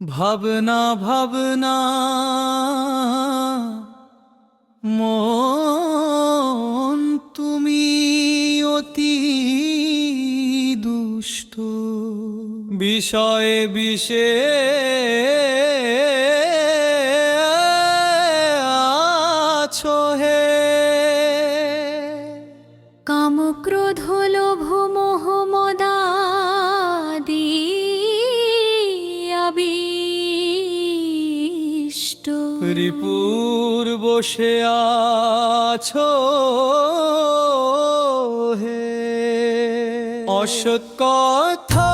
ভাবনা ভাবনা মন তুমি অতি দুষ্ট। বিষয়ে বিষে রিপুর বসে আছো হে। অসৎ কথা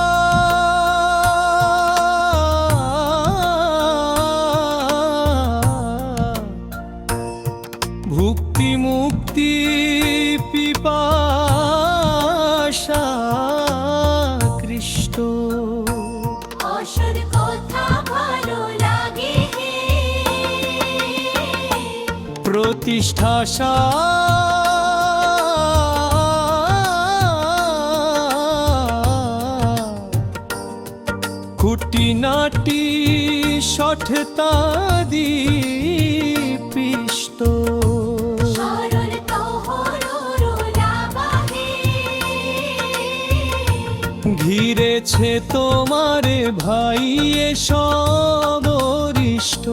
প্রতিষ্ঠাসা খুঁটিনাটি নাটি পিষ্ট দি লাবাহে ঘিরেছে তোমারে ভাই সব অরিষ্ট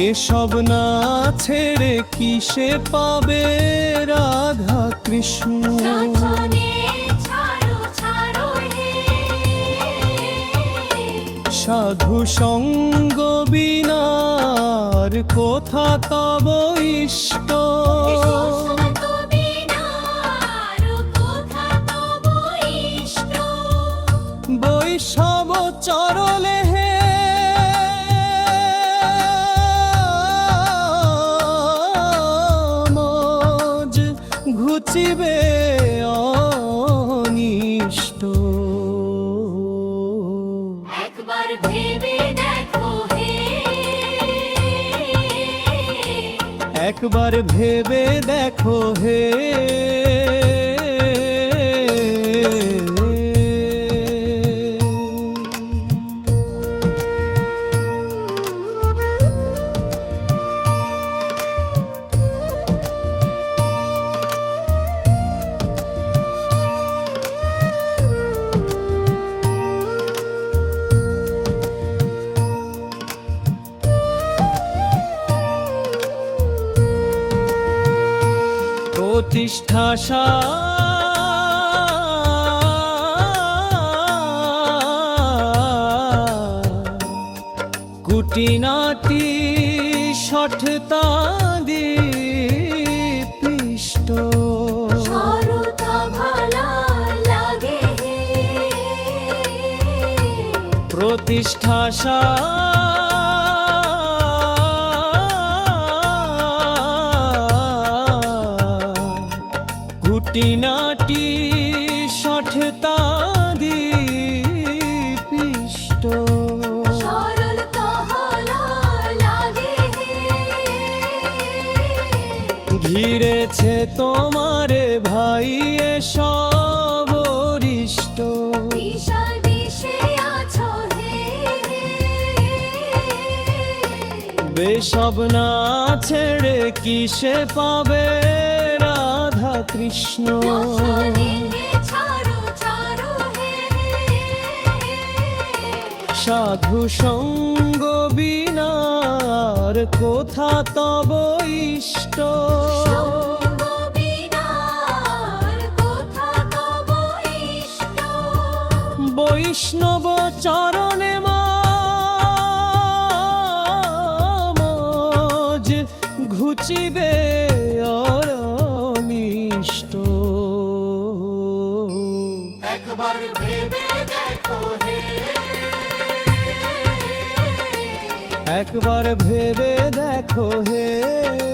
এসব না ছেড়ে কিসে পাবে রাধা কৃষ্ণ? সাধু সঙ্গ বিনার কোথা তব ঘুচিবে অনিষ্ট। একবার ভেবে দেখো হে। একবার ভেবে দেখো হে। প্রতিষ্ঠাসা কুটিনাটি সঠতা পিষ্ট সরতা ভালা কুটিনাটি সঠতা পিষ্ট। লাগে হে। ঘিরেছে তোমারে ভাই সব হে। বেসব না ছেড়ে কিসে পাবে? কৃষ্ণ। সাধু সঙ্গ বিনার কোথা তব ইষ্ট? বৈষ্ণব চরণে একবার ভেবে দেখো হে। একবার ভেবে দেখো হে।